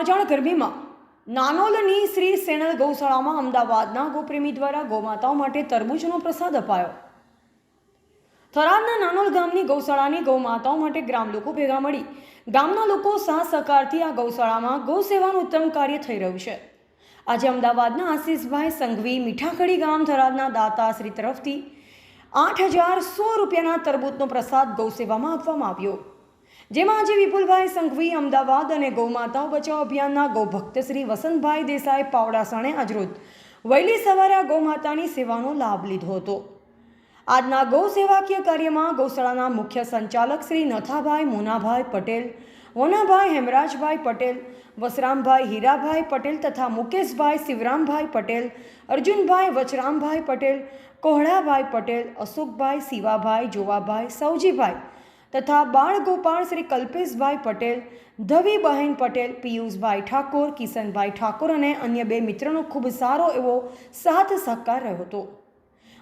ગરમીમાં નાનોલની શ્રી સેનલ ગૌશાળામાં અમદાવાદના ગોપ્રેમી દ્વારા ગૌમાતાઓ માટે તરબૂચનો પ્રસાદ અપાયો. થરાદના નાનોલ ગામની ગૌશાળાની ગૌમાતાઓ માટે ગ્રામ લોકો ભેગા મળી ગામના લોકો સાથ સહકારથી આ ગૌશાળામાં ગૌ સેવાનું ઉત્તમ કાર્ય થઈ રહ્યું છે. આજે અમદાવાદના આશીષભાઈ સંઘવી મીઠાખડી ગામ થરાદના દાતાશ્રી તરફથી આઠ હજાર સો રૂપિયાના તરબૂચનો પ્રસાદ ગૌસેવામાં આપવામાં આવ્યો. જેમાં આજે વિપુલભાઈ સંઘવી, અમદાવાદ અને ગૌમાતાઓ બચાવ અભિયાનના ગૌભક્ત શ્રી વસંતભાઈ દેસાઈ પાવડાસણે આજરોજ વહેલી સવારે આ ગૌમાતાની સેવાનો લાભ લીધો હતો. આજના ગૌ સેવાકીય કાર્યમાં ગૌશાળાના મુખ્ય સંચાલક શ્રી નથાભાઈ મોનાભાઈ પટેલ, વનાભાઈ હેમરાજભાઈ પટેલ, વસરામભાઈ હીરાભાઈ પટેલ તથા મુકેશભાઈ શિવરામભાઈ પટેલ, અર્જુનભાઈ વચરામભાઈ પટેલ, કોહળાભાઈ પટેલ, અશોકભાઈ શિવાભાઈ, જોવાભાઈ, સૌજીભાઈ તથા બાળ ગોપાળ શ્રી કલ્પેશભાઈ પટેલ, ધવીબહેન પટેલ, પિયુષભાઈ ઠાકોર, કિશનભાઈ ઠાકોર અને અન્ય બે મિત્રોનો ખૂબ સારો એવો સાથ સહકાર રહ્યો હતો.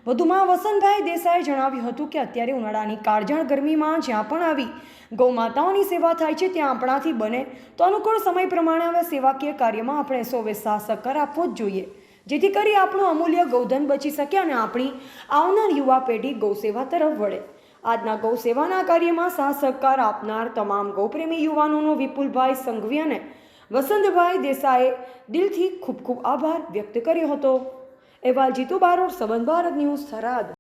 વધુમાં વસંતભાઈ દેસાઈએ જણાવ્યું હતું કે અત્યારે ઉનાળાની કાળજાળ ગરમીમાં જ્યાં પણ આવી ગૌમાતાઓની સેવા થાય છે, ત્યાં આપણાથી બને તો અનુકૂળ સમય પ્રમાણે હવે સેવાકીય કાર્યમાં આપણે સૌએ સાથ સહકાર આપવો જ જોઈએ. જેથી કરી આપણું અમૂલ્ય ગૌધન બચી શકે અને આપણી આવનાર યુવા પેઢી ગૌસેવા તરફ વળે. આજના ગૌ સેવાના કાર્યમાં સાથ આપનાર તમામ ગૌપ્રેમી યુવાનોનો વિપુલભાઈ સંઘવી અને વસંતભાઈ દેસાઈએ દિલથી ખૂબ ખૂબ આભાર વ્યક્ત કર્યો હતો. અહેવાલ જીતુ બારોટ સંબંધ ભારત ન્યૂઝ થરાદ.